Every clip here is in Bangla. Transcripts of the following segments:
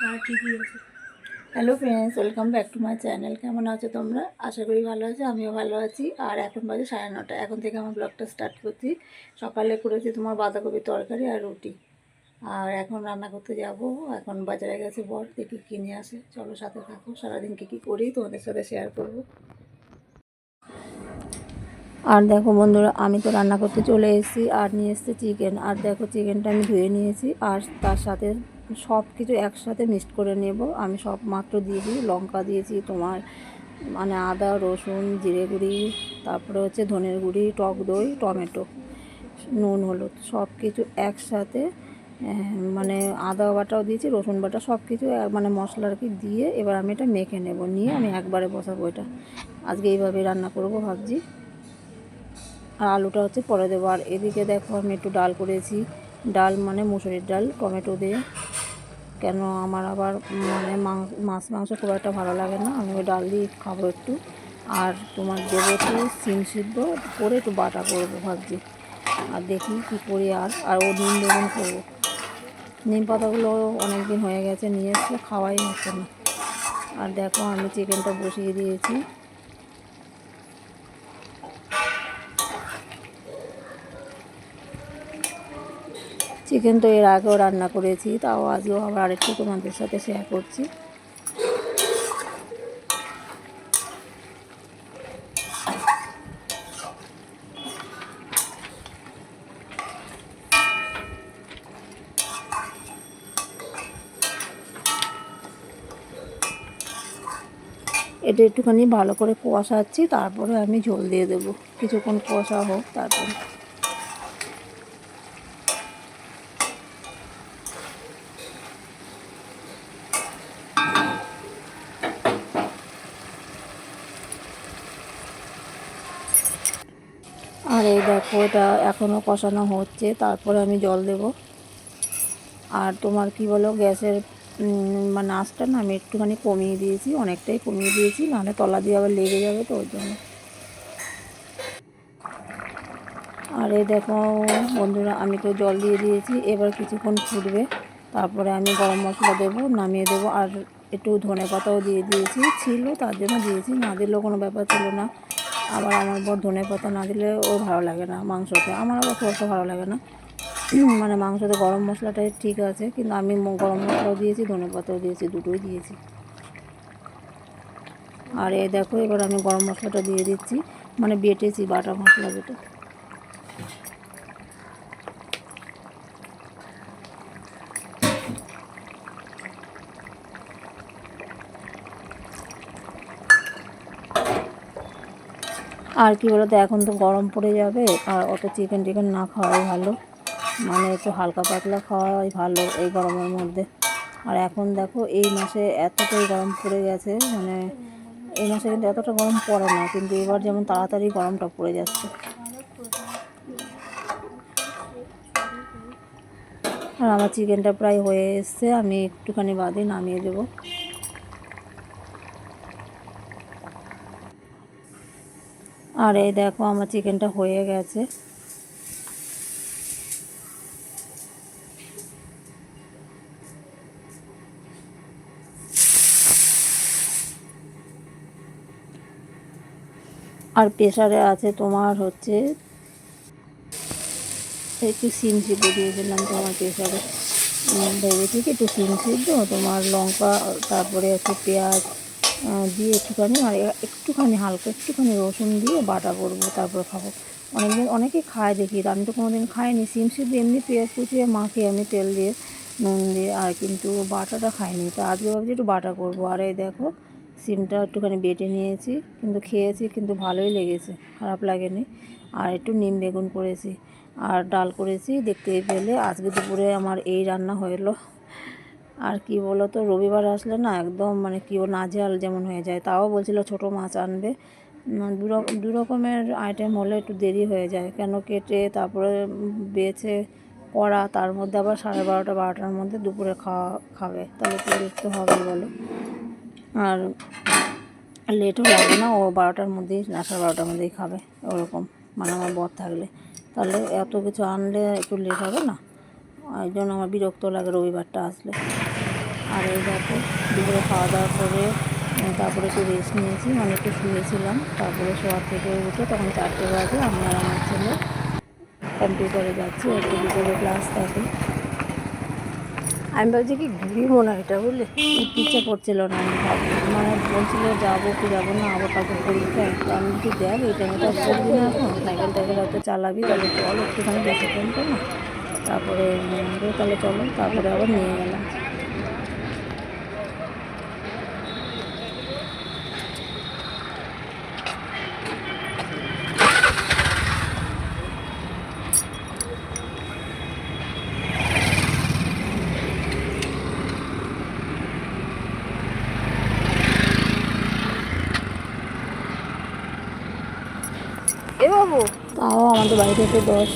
হ্যাঁ hello friends welcome back to my channel কেমন আছো তোমরা? আশা করি ভালো আছো, আমিও ভালো আছি। আর এখন বাজে সাড়ে নটা। এখন থেকে আমার ব্লগটা স্টার্ট করছি। সকালে করেছি তোমার বাঁধাকপির তরকারি আর রুটি। আর এখন রান্না করতে যাব। এখন বাজারে গেছে বর, দেখি কিনে আসে। চলো সাথে থাকো। সারাদিন কী কী করি, তোমাদের সাথে শেয়ার করব। আর দেখো বন্ধুরা, আমি তো রান্না করতে চলে এসেছি। আর নিয়ে এসেছি চিকেন আর দেখো চিকেনটা আমি ধুয়ে নিয়েছি। আর তার সাথে সব কিছু একসাথে মিক্সড করে নেব। আমি সব মাত্র দিয়েছি লঙ্কা দিয়েছি, তোমার মানে আদা, রসুন, জিরে গুঁড়ি, তারপরে হচ্ছে ধনের গুঁড়ি, টক দই, টমেটো, নুন, হলুদ সব কিছু একসাথে মানে আদা বাটাও দিয়েছি, রসুন বাটা সব কিছু মানে মশলা আর কি দিয়ে এবার আমি এটা মেখে নেব। নিয়ে আমি একবারে বসাবো এটা। আজকে এইভাবে রান্না করব ভাবছি। আর আলুটা হচ্ছে পরে দেবো। আর এদিকে দেখো আমি একটু ডাল করেছি। ডাল মানে মুসুরির ডাল, টমেটো দিয়ে। কেন আমার আবার মানে মাছ, মাংস খুব একটা ভালো লাগে না। আমি ওই ডাল দিয়ে খাব একটু। আর তোমার দেবো একটু সিম সিদ্ধ, করে একটু বাটা করব ভাবছি। আর দেখি কী করি আর। আর ও নিম বেগুন করব। নিম পাতাগুলো অনেক দিন হয়ে গেছে, নিয়ে এসে খাওয়াই হচ্ছে না। আর দেখো আমি চিকেনটা বসিয়ে দিয়েছি। চিকেন তো এর আগেও রান্না করেছি, তাও আজকেও আবার আরেকটু তোমাদের সাথে শেয়ার করছি। এটা একটুখানি ভালো করে কষাচ্ছি, তারপরে আমি ঝোল দিয়ে দেবো। কিছুক্ষণ কষা হোক, তারপরে। আর এই দেখো, এটা এখনও কষানো হচ্ছে, তারপরে আমি জল দেব। আর তোমার কি বলো, গ্যাসের মানে আঁচটা না আমি একটুখানি কমিয়ে দিয়েছি, অনেকটাই কমিয়ে দিয়েছি, নাহলে তলা দিয়ে আবার লেগে যাবে তো ওই জন্য। আর এই দেখো, বন্ধুরা, আমি তো জল দিয়ে দিয়েছি, এবার কিছুক্ষণ ফুটবে, তারপরে আমি গরম মশলা দেবো, নামিয়ে দেবো, আর একটু ধনে পাতাও দিয়ে দিয়েছি, ছিল, তার জন্য দিয়েছি, না দিলেও কোনো ব্যাপার ছিল না। আবার আমার বর ধনে পাতা না দিলে ও ভালো লাগে না মাংসতে। আমার আবার খুব ভালো লাগে না। মানে মাংসতে গরম মশলাটাই ঠিক আছে, কিন্তু আমি গরম মশলাও দিয়েছি, ধনে পাতাও দিয়েছি, দুটোই দিয়েছি। আর এ দেখো, এবার আমি গরম মশলাটা দিয়ে দিচ্ছি। মানে বেটেছি বাটা মশলা যেটা। আর কি বলো তো এখন তো গরম পড়ে যাবে, আর অত চিকেন টিকেন না খাওয়াই ভালো। মানে একটু হালকা পাতলা খাওয়াই ভালো এই গরমের মধ্যে। আর এখন দেখো, এই মাসে এতটাই গরম পড়ে গেছে মানে এই মাসে কিন্তু এতটা গরম পড়ে না, কিন্তু এবার যেমন তাড়াতাড়ি গরমটা পড়ে যাচ্ছে। আর আমার চিকেনটা প্রায় হয়ে এসছে, আমি একটুখানি বাদে নামিয়ে দেবো। আর এই দেখো আমার চিকেনটা হয়ে গেছে। আর আছে তোমার হচ্ছে একটু সিম সিদ্ধ দিয়ে দিলাম তোমার প্রেশারে ভেবেছি কি একটু সিম সিদ্ধ, তোমার লঙ্কা, তারপরে একটু পেঁয়াজ দিয়ে একটুখানি আর একটুখানি হালকা একটুখানি রসুন দিয়ে বাটা করব, তারপর খাব। অনেকদিন অনেকেই খায় দেখি আমি তো কোনোদিন খাইনি। সিম সিদ্ধ এমনি পেঁয়াজ কুচিয়ে মাখি আমি তেল দিয়ে, নুন দিয়ে, আর কিন্তু বাটাটা খাইনি। তো আজকে ভাবছি একটু বাটা করব। আর এই দেখো, সিমটা একটুখানি বেটে নিয়েছি, কিন্তু খেয়েছি, কিন্তু ভালোই লেগেছে, খারাপ লাগেনি। আর একটু নিম বেগুন করেছি, আর ডাল করেছি দেখতেই পেলে আজকে দুপুরে আমার এই রান্না হলো আর কি বলো তো, রবিবার আসলে না একদম মানে কি নাজেহাল যেমন হয়ে যায়। তাও বলছিল ছোট মাছ আনবে। দু রকমের আইটেম হলে একটু দেরি হয়ে যায়। কেন কেটে তারপরে বেছে করা, তার মধ্যে আবার সাড়ে বারোটা, বারোটার মধ্যে দুপুরে খাওয়া, খাবে। তাহলে তো হবেই বলো। আর লেটও লাগে না, ও বারোটার মধ্যেই না সাড়ে বারোটার মধ্যেই খাবে। ওরকম মানে আমার বর থাকলে। তাহলে এত কিছু আনলে একটু লেট হবে না? ওই জন্য আমার বিরক্ত লাগে রবিবারটা আসলে। আর এই দেখো, দুপুরে খাওয়া দাওয়া করে তারপরে একটু রেস্ট নিয়েছি মানে একটু শুয়েছিলাম। তারপরে শোয়ার থেকে উঠে তখন চারটে বাজে, আমি আর আমার ছেলে কম্পিউটারে যাচ্ছি একটু দুপুরে ক্লাস থাকে। আমি ভাবছি কি ঘুরিব না এটা বুঝলে ইচ্ছে করছিল না, আমি মানে বলছিল যাব কি যাব না, আবার কাউকে পরীক্ষা আমি কি দেখ, এই টাইমে তো পড়বি না এখন সাইকেল টাইকেল হয়তো চালাবি, তাহলে চল একটুখানি বেশি তো না। তারপরে তাহলে চলো তারপরে আবার নিয়ে গেলাম। তাও আমাদের বাড়ি থেকে দশ।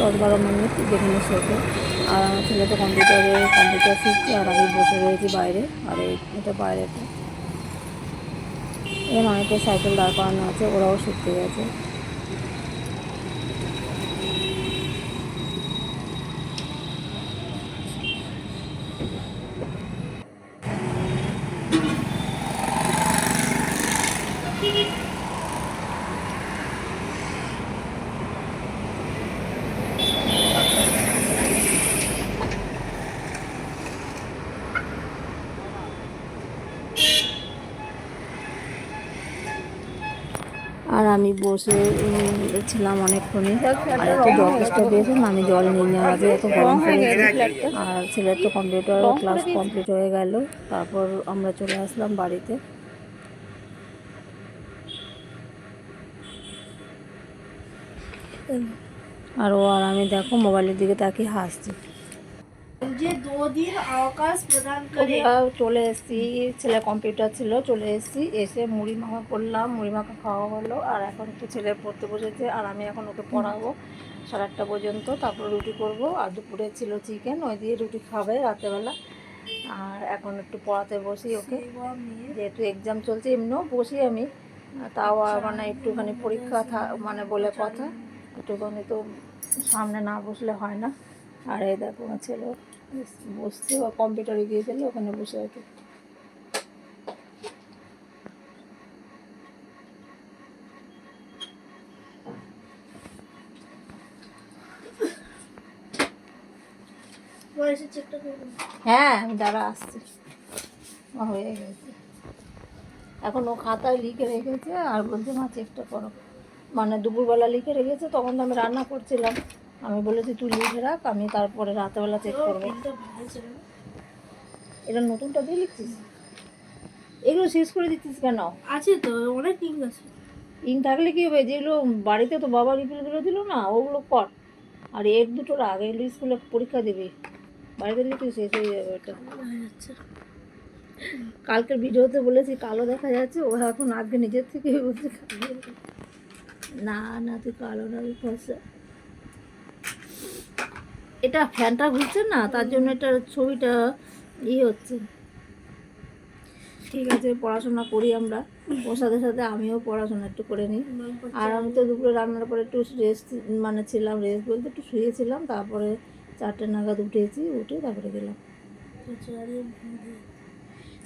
দশ বারো মিনিট যেখানে শেখে আর ছেলে তো কম্পিউটারে কম্পিউটার শিখছে, আর আমি বসে রয়েছি বাইরে, আর এটা বাইরেতে এখানে অনেকে সাইকেল দাঁড় করানো আছে, ওরাও শিখতে গেছে আর আমি বসে ছিলাম অনেকক্ষণই। আর এত যথেষ্ট পেয়েছেন আমি জল নিয়ে নেওয়ার আগে এত গরম আর ছেলের তো কম্পিউটার ক্লাস কমপ্লিট হয়ে গেল। তারপর আমরা চলে আসলাম বাড়িতে। আর ও আর আমি দেখো মোবাইলের দিকে তাকিয়ে হাসছি। চলে এসেছি। ছেলে কম্পিউটার ছিল, চলে এসেছি। এসে মুড়ি মাখা করলাম, মুড়ি মাখা খাওয়া হলো। আর এখন একটু ছেলে পড়তে বসেছে, আর আমি এখন ওকে পড়াবো সাড়ে আটটা পর্যন্ত। তারপর রুটি করব। আর দুপুরে ছিল চিকেন ওই দিয়ে রুটি খাবে রাতেরবেলা আর এখন একটু পড়াতে বসি ওকে। যেহেতু এক্সাম চলছে, এমনিও বসি আমি। তাও মানে একটুখানি পরীক্ষা মানে বলে কথা। একটুখানি তো সামনে না বসলে হয় না। আর এই দেখো ছেলে বসতে কম্পিউটারে গিয়ে গেলে ওখানে বসে আর কি হ্যাঁ আমি দাঁড়া আসছি। হয়ে গেছে। এখন ও খাতায় লিখে রেখেছে আর বলছে মা চেকটা করো। মানে দুপুরবেলা লিখে রেখেছে তখন তো আমি রান্না করছিলাম। আমি বলেছি তুই লিখে রাখ আমি তারপরে রাতেরবেলা চেক করব। এটা নতুনটা দিয়ে লিখছিস? এগুলো শেষ করে দিচ্ছিস কেন? আছে তো অনেক ঠিক আছে। ইং থাকলে কি হবে? যেগুলো বাড়িতে তো বাবা রিফিলগুলো দিল না ওগুলো কর। আর এর দুটোর আগে এগুলো স্কুলে পরীক্ষা দিবি। বাড়িতে লিখে শেষ হয়ে যাবে ওটা। আচ্ছা কালকের ভিডিওতে বলেছি কালো দেখা যাচ্ছে ও এখন আগে নিজের থেকে বলছে না না তুই কালো না তুই ফর্সা এটা ফ্যানটা ঘুরছে না তার জন্য এটা ছবিটা ই হচ্ছে। ঠিক আছে পড়াশোনা করি আমরা। ওর সাথে সাথে আমিও পড়াশোনা একটু করে নিই। আর আমি তো দুপুরে রান্নার পরে একটু রেস্ট মানে ছিলাম রেস্ট বলতে একটু শুয়েছিলাম তারপরে চারটে নাগাদ উঠেছি উঠে তারপরে গেলাম।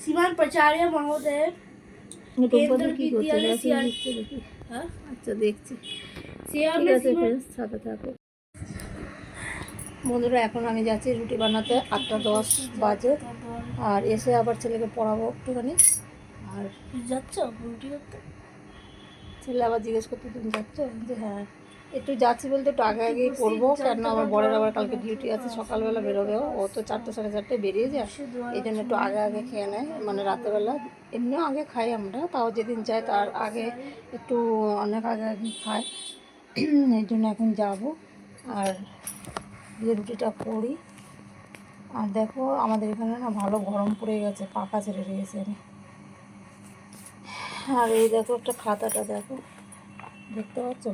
শ্রীমান প্রচার্য মহোদয় আচ্ছা দেখছি। ঠিক থাকো। বন্ধুরা এখন আমি যাচ্ছি রুটি বানাতে আটটা দশ বাজে। আর এসে আবার ছেলেকে পড়াবো একটুখানি। আর যাচ্ছ রুটি করতে? ছেলে আবার জিজ্ঞেস করতে তুমি যাচ্ছ? যে হ্যাঁ। একটু যাচ্ছি বলতে একটু আগে আগেই করব কেন আমার বরের আবার কালকে ডিউটি আছে সকালবেলা বেরোবে ও। তো চারটে সাড়ে চারটে বেরিয়ে যায়। এই জন্য একটু আগে আগে খেয়ে নেয়। মানে রাতেরবেলা এমনিও আগে খাই আমরা তাও যেদিন যাই তার আগে একটু অনেক আগে আগে খাই এই জন্য এখন যাব। আর দিয়ে রুটিটা করি। আর দেখো আমাদের এখানে না ভালো গরম পড়ে গেছে, পাকা ছেড়ে রয়েছে আর এই দেখো একটা খাতাটা দেখো, দেখতে পাচ্ছ?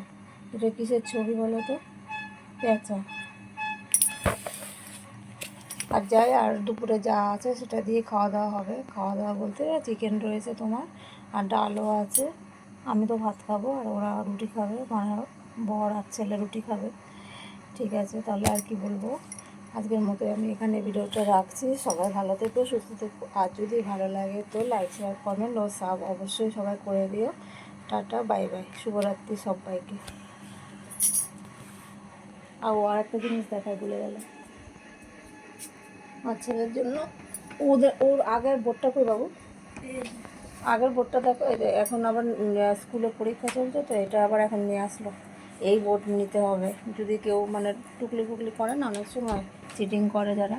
এটা কিসের ছবি বলো তো? পেঁচা। আর যাই, আর দুপুরে যা আছে সেটা দিয়ে খাওয়া দাওয়া হবে। খাওয়া দাওয়া বলতে চিকেন রয়েছে তোমার, আর ডালও আছে। আমি তো ভাত খাব, আর ওরা রুটি খাবে মানে বর আর ছেলে রুটি খাবে। ঠিক আছে, তাহলে আর কি বলব? আজকের মতো আমি এখানে ভিডিওটা রাখছি। সবাই ভালো থেকো, সুস্থ থেকো। আর যদি ভালো লাগে তো লাইক শেয়ার কমেন্ট ও সাব অবশ্যই সবাই করে দিও। টাটা বাই বাই শুভরাত্রি সবাইকে। আর ও আর একটা জিনিস দেখায় ভুলে গেল আমার ছেলের জন্য। ওদের, ওর আগের বোর্ডটা কই বাবু? আগের বোর্ডটা দেখো এখন আবার স্কুলে পরীক্ষা চলছে, তো এটা আবার এখন নিয়ে আসলো। এই বোর্ড নিতে হবে। যদি কেউ মানে টুকলি ফুকলি করে না অনেক সময় চিটিং করে যারা।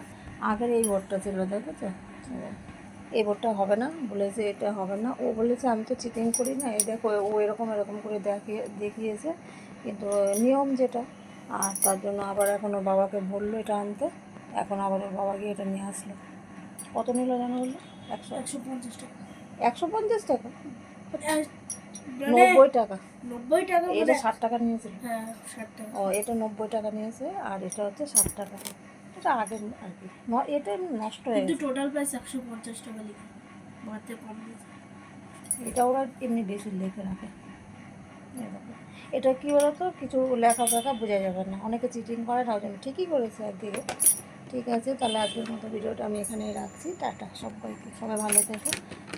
আগের এই বোর্ডটা ছিল দেখেছ এই বোর্ডটা হবে না বলেছে এটা হবে না। ও বলেছে আমি তো চিটিং করি না। এই দেখো ও এরকম এরকম করে দেখিয়ে দেখিয়েছে। কিন্তু নিয়ম যেটা আর তার জন্য আবার এখন ওর বাবাকে বলল এটা আনতে। এখন আবার ওর বাবা গিয়ে এটা নিয়ে আসলো। কত নিল জানো বলল একশো একশো পঞ্চাশ টাকা। একশো পঞ্চাশ টাকা? মানে নব্বই টাকা। নব্বই টাকা এটা ষাট টাকা নিয়েছিল হ্যাঁ ষাট টাকা। ও এটা নব্বই টাকা নিয়েছে আর এটা হচ্ছে ষাট টাকা। এটা আগে আর কি। এটা নষ্ট হয়ে কিন্তু টোটাল প্রাইস একশো পঞ্চাশ টাকা লিখে। বাড়তে কম এটা ওরা এমনি বেশি লিখে রাখে। এটা কি বলতো? কিছু লেখা ফেখা বোঝা যাবে না। অনেকে চিটিং করে না ওই জন্য। ঠিকই করেছে একদিকে ঠিক আছে, তাহলে আজকের মতো ভিডিওটা আমি এখানেই রাখছি। টাটা সবাইকে, সবাই ভালো থাকে।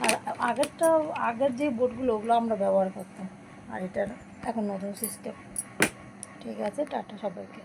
আর আগেরটা, আগের যে বোর্ডগুলো ওগুলো আমরা ব্যবহার করতাম, আর এটার এখন নতুন সিস্টেম ঠিক আছে, টাটা সবাইকে।